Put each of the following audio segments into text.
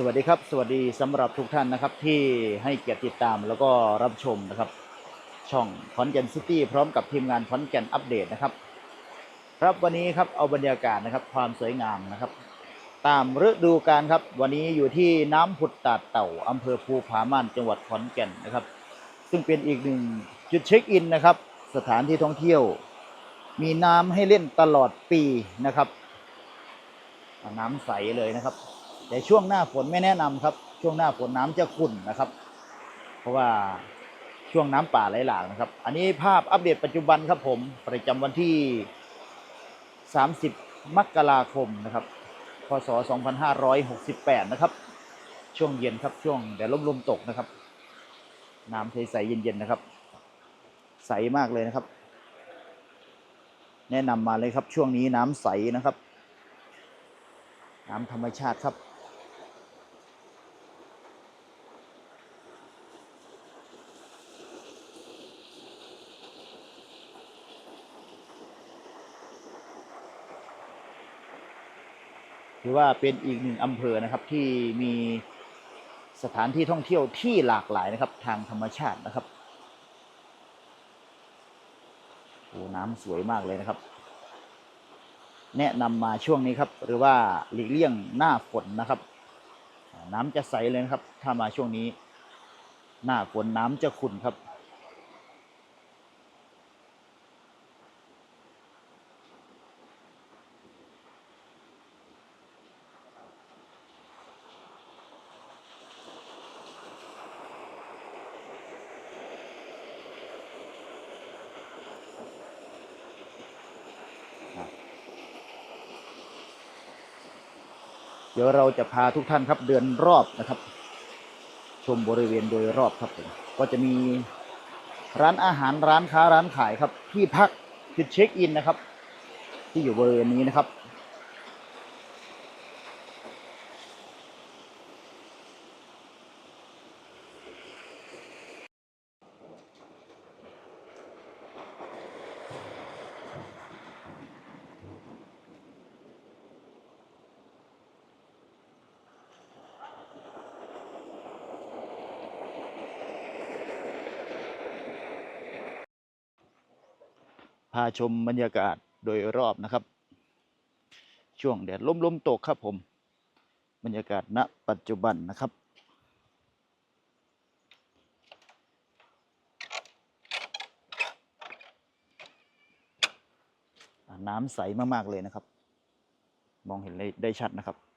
สวัสดีครับ สวัสดีสำหรับทุกท่านนะครับที่ให้เกียรติติดตามแล้วก็รับชมนะครับ ช่องขอนแก่นซิตี้พร้อมกับทีมงานขอนแก่นอัปเดตนะครับ ครับวันนี้ครับเอาบรรยากาศนะครับความสวยงามนะครับ ตามฤดูกาลครับ วันนี้อยู่ที่น้ำผุดตาดเต่าอำเภอภูผาม่านจังหวัดขอนแก่นนะครับ ซึ่งเป็นอีกหนึ่งจุดเช็คอินนะครับ สถานที่ท่องเที่ยว มีน้ำให้เล่นตลอดปีนะครับ น้ำใสเลยนะครับ แต่ช่วงหน้าฝนไม่แนะนำครับ ช่วงหน้าฝนน้ำจะขุ่นนะครับ เพราะว่าช่วงน้ำป่าไหลหลากนะครับ อันนี้ภาพอัปเดตปัจจุบันครับผมประจำวันที่ 30 มกราคมนะครับ พศ 2568 นะครับ ช่วงเย็นครับช่วงแดดลมลมตกนะครับ น้ำใสๆเย็นๆนะครับ ใสมากเลยนะครับ แนะนำมาเลยครับช่วงนี้น้ำใสนะครับ น้ำธรรมชาติครับ ถือว่าเป็นอีกหนึ่งอำเภอนะครับที่มีสถานที่ท่องเที่ยวที่หลากหลายนะครับ ทางธรรมชาตินะครับโอ้น้ำสวยมากเลยนะครับ แนะนำมาช่วงนี้ครับ หรือว่าหลีกเลี่ยงหน้าฝนนะครับ น้ำจะใสเลยนะครับ ถ้ามาช่วงนี้ หน้าฝนน้ำจะขุ่นครับ ดี๋ยวเราจะพาทุกท่านครับเดินรอบนะครับ ชมบริเวณโดยรอบครับผมก็จะมีร้านอาหารร้านค้าร้านขายครับที่พักจุดเช็คอินนะครับ ที่อยู่บริเวณนี้นะครับ พาชมบรรยากาศโดยรอบนะครับ ช่วงแดดล้มลมตกครับผม บรรยากาศณปัจจุบันนะครับน้ำใสมาก ๆ เลยนะครับ มองเห็นได้ชัดนะครับ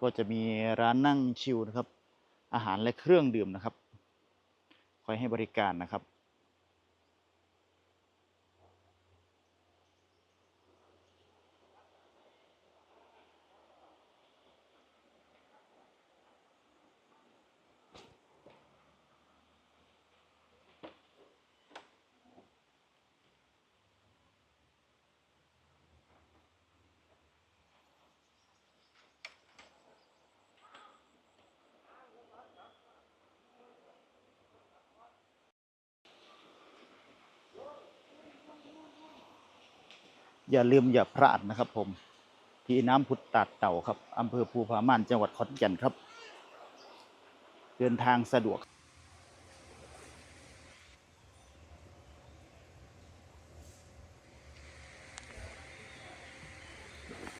ก็จะมีร้านนั่งชิลนะครับ อาหารและเครื่องดื่มนะครับ คอยให้บริการนะครับ อย่าลืมอย่าพลาดนะครับ ผม ที่น้ำพุตตาดเต่าครับอำเภอภูผาม่านจังหวัดขอนแก่นครับ เดินทางสะดวก